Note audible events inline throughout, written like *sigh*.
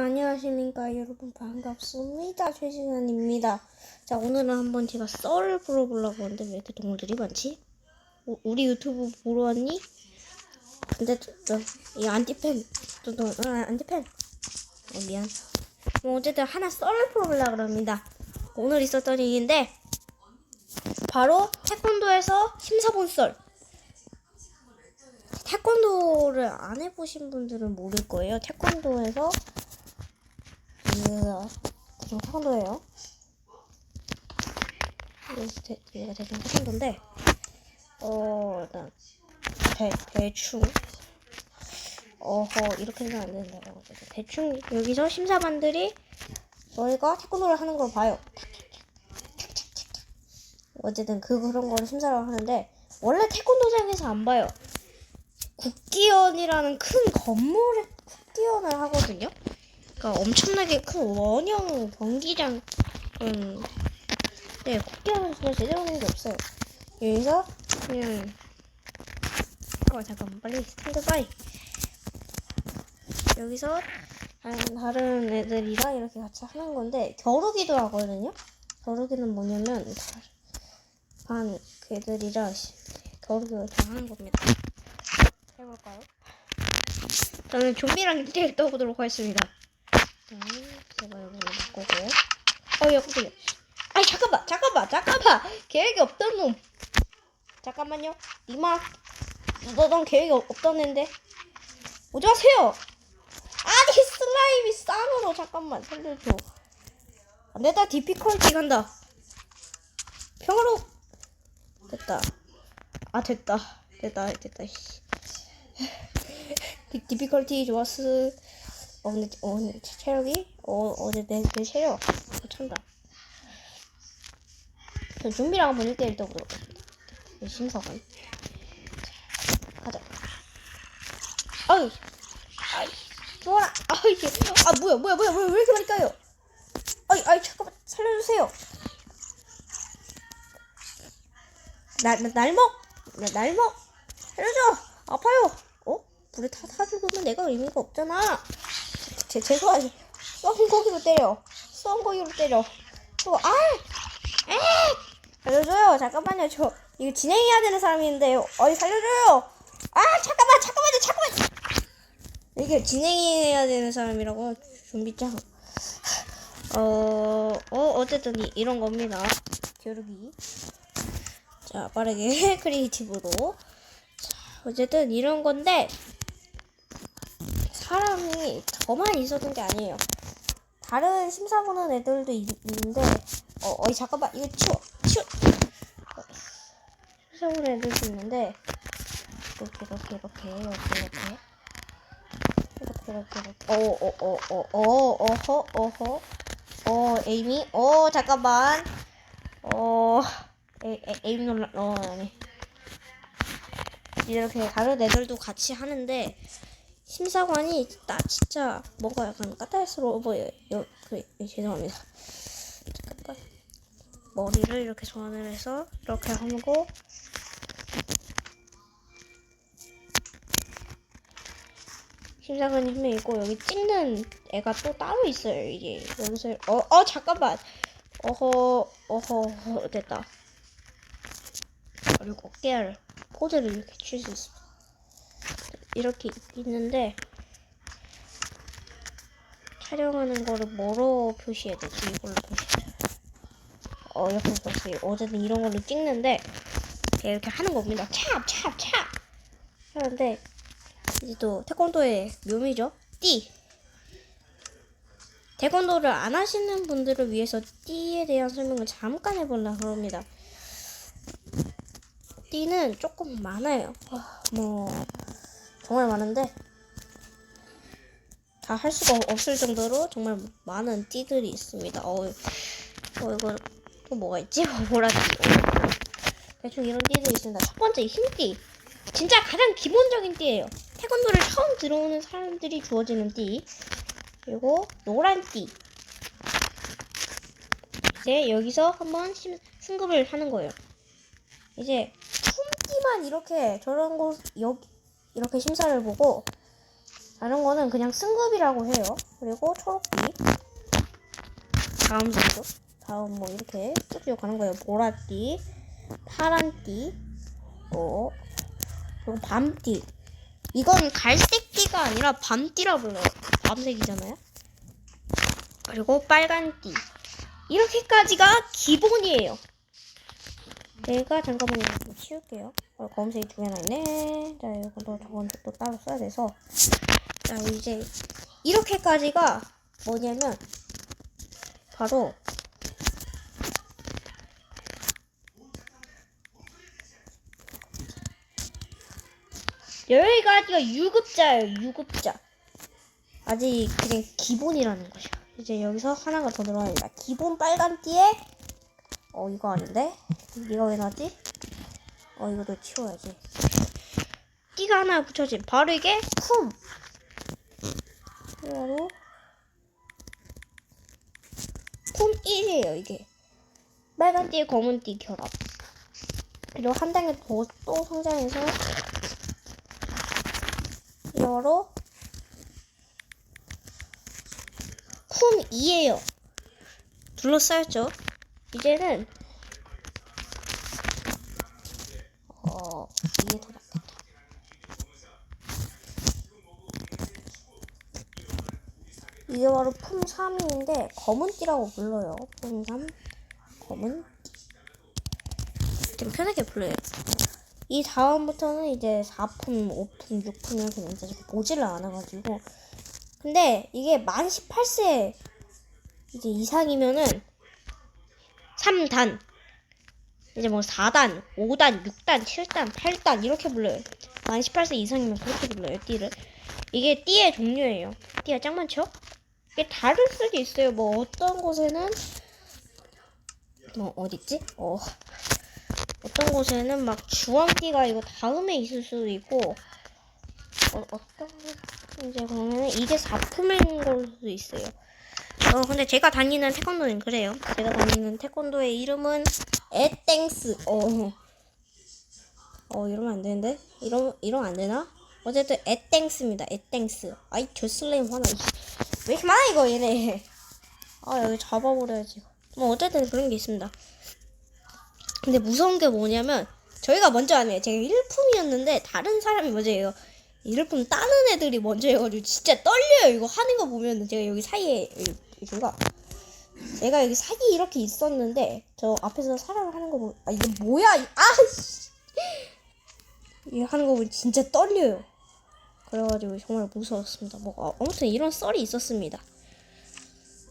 안녕하십니까 여러분. 반갑습니다. 최진환입니다. 자 오늘은 한번 제가 썰을 풀어보려고 하는데 왜 이렇게 동물들이 많지? 우- 우리 유튜브 보러 왔니? 근데 저, 이 안티팬. 또, 또, 아, 안티팬. 어, 미안. 뭐 어쨌든 하나 썰을 풀어보려고 합니다. 오늘 있었던 일인데 바로 태권도에서 심사본 썰. 태권도를 안 해보신 분들은 모를 거예요. 태권도에서 대충 대, 얘가 대충 태권도인데 어 일단 대 대충 어허 이렇게 해서 안 된다고 어쨌든 대충 여기서 심사반들이 저희가 태권도를 하는 걸 봐요. 어쨌든 그 그런 거를 심사를 하는데 원래 태권도장에서 안 봐요. 국기원이라는 큰 건물에 국기원을 하거든요. 그러니까 엄청나게 큰 원형 경기장 음, 네 국기하면 정말 제대로 하는 게 없어요. 여기서 그냥 어 잠깐만 빨리 스탠드바이. 여기서 다른, 애들이랑 이렇게 같이 하는 건데 겨루기도 하거든요. 겨루기는 뭐냐면 반 애들이랑 시- 겨루기를 다 하는 겁니다. 해볼까요? 저는 좀비랑 1대1 떠보도록 하겠습니다. 자, 제가 여기를 바꾸고. 어, 야, 깜짝이야. 아니, 잠깐만, 잠깐만, 잠깐만. 계획이 없던 놈. 잠깐만요. 이마, 너, 넌 계획이 없- 없던 앤데. 오지 마세요. 아니, 슬라임이 쌍으로. 잠깐만, 살려줘. 안 됐다, 디피컬티 간다. 평화로. 됐다. 아, 됐다. 됐다, 됐다, *laughs* 디피컬티 좋았어. 어 근데 체- 체력이 어 어제 내, 내 체력 어, 찬다. 저 좀비랑 한번 1대1 떠보도록 하겠습니다. 이 심사관. 자, 가자. 아이, 아이, 좋아라. 아이, 아 뭐야 뭐야 뭐야 뭐야 왜 이렇게 많이 까요? 아이 아이 잠깐만 살려주세요. 날 날먹 나 날 먹 살려줘 아파요. 어 불에 타, 타 죽으면 내가 의미가 없잖아. 제, 죄송하지. 썩은 고기로 때려. 썩은 고기로 때려. 또, 아! 에! 살려줘요. 잠깐만요. 저, 이거 진행해야 되는 사람인데요. 어이, 살려줘요. 아, 잠깐만, 잠깐만요, 잠깐만. 이게 진행해야 되는 사람이라고. 준비장. 어, 어, 어쨌든 이, 이런 겁니다. 겨루기. 자, 빠르게 *laughs* 크리에이티브로. 자, 어쨌든 이런 건데, 사람이 저만 있었던 게 아니에요. 다른 심사 보는 애들도 있, 는데 어, 어이 잠깐만 이거 치워 치워. 어, 심사 보는 애들도 있는데 이렇게 이렇게 이렇게 이렇게 이렇게. 이렇게 이렇게 이렇게. 어어어어어 어허 어허. 어 에이미. 어 잠깐만. 어 에, 에, 에임 놀라 어 아니. 이렇게 다른 애들도 같이 하는데 심사관이 나 진짜 뭔가 약간 까탈스러워 보여요. 여, 그, 예, 죄송합니다. 잠깐만. 머리를 이렇게 소환을 해서 이렇게 하고 심사관이 한명 있고 여기 찍는 애가 또 따로 있어요. 이게 여기서 어, 어 잠깐만. 어허 어허 됐다. 그리고 깨알 포즈를 이렇게 칠 수 있습니다. 이렇게 있는데 촬영하는 거를 뭐로 표시해야 되지? 이걸로 표시해. 어, 이렇게 표시. 어쨌든 이런 걸로 찍는데 이렇게 하는 겁니다. 찹, 찹, 찹. 하는데 이제 또 태권도의 묘미죠. 띠. 태권도를 안 하시는 분들을 위해서 띠에 대한 설명을 잠깐 해보려고 합니다. 띠는 조금 많아요. 와, 뭐 정말 많은데 다 할 수가 없을 정도로 정말 많은 띠들이 있습니다. 어, 어 이거 또 뭐가 있지? *laughs* 어, 대충 이런 띠들이 있습니다. 첫 번째 흰띠. 진짜 가장 기본적인 띠예요. 태권도를 처음 들어오는 사람들이 주어지는 띠. 그리고 노란 띠. 이제 여기서 한번 심, 승급을 하는 거예요. 이제 품띠만 이렇게 저런 곳 여기 이렇게 심사를 보고 다른 거는 그냥 승급이라고 해요. 그리고 초록띠. 다음 정도. 다음 뭐 이렇게 쭉쭉 가는 거예요. 보라띠, 파란띠, 어, 그리고 밤띠. 이건 갈색띠가 아니라 밤띠라 불러요. 밤색이잖아요. 그리고 빨간띠. 이렇게까지가 기본이에요. 내가 잠깐만요. 좀 치울게요. 어, 검은색이 두 개나 있네. 자, 이것도 저건 또 따로 써야 돼서. 자, 이제 이렇게까지가 뭐냐면 바로 여기까지가 유급자예요. 유급자. 아직 그냥 기본이라는 거죠. 이제 여기서 하나가 더 들어갑니다. 기본 빨간 띠에 어 이거 아닌데? 이거 왜 나지? 어 이거도 치워야지. 띠가 하나 붙여진 바로 이게 쿰. 바로 쿰 1이에요 이게. 빨간 띠에 검은 띠 결합. 그리고 한 단계 더 또 성장해서 이거로 쿰 2예요. 둘러싸였죠? 이제는 어 이게 바로 품 3인데 검은띠라고 불러요. 품 3, 검은 좀 편하게 불러요. 이 다음부터는 이제 4품, 5품, 6품 이렇게 남자 보지를 않아가지고 근데 이게 만 18세 이제 이상이면은 3단 이제 뭐 4단, 5단, 6단, 7단, 8단 이렇게 불러요. 만 18세 이상이면 그렇게 불러요, 띠를. 이게 띠의 종류예요. 띠가 짱 많죠? 이게 다를 수도 있어요. 뭐 어떤 곳에는 뭐 어딨지? 어 어떤 곳에는 막 주황띠가 이거 다음에 있을 수도 있고 어, 어떤 이제 보면은 이게 4품인 걸 수도 있어요. 어 근데 제가 다니는 태권도는 그래요. 제가 다니는 태권도의 이름은 에땡스. 어. 어 이러면 안 되는데? 이러 이러면 안 되나? 어쨌든 에땡스입니다. 에땡스. 아이 교슬레임 하나. 왜 이렇게 많아 이거 얘네. 아 여기 잡아버려야지. 뭐 어쨌든 그런 게 있습니다. 근데 무서운 게 뭐냐면 저희가 먼저 안 해요. 제가 1품이었는데 다른 사람이 먼저 해요. 1품 따는 애들이 먼저 해가지고 진짜 떨려요. 이거 하는 거 보면 제가 여기 사이에 이거가 내가 여기 사이에 이렇게 있었는데 저 앞에서 사람 하는 거 보면 아 이게 뭐야? 아씨 이거 하는 거 보면 진짜 떨려요. 그래가지고 정말 무서웠습니다. 뭐 아, 아무튼 이런 썰이 있었습니다.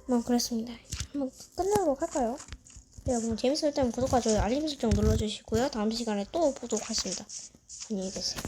뭐 그랬습니다. 한번 끝내도록 할까요? 네, 여러분 재밌을 때면 구독과 좋아요, 알림 설정 눌러주시고요. 다음 시간에 또 보도록 하겠습니다. 안녕히 계세요.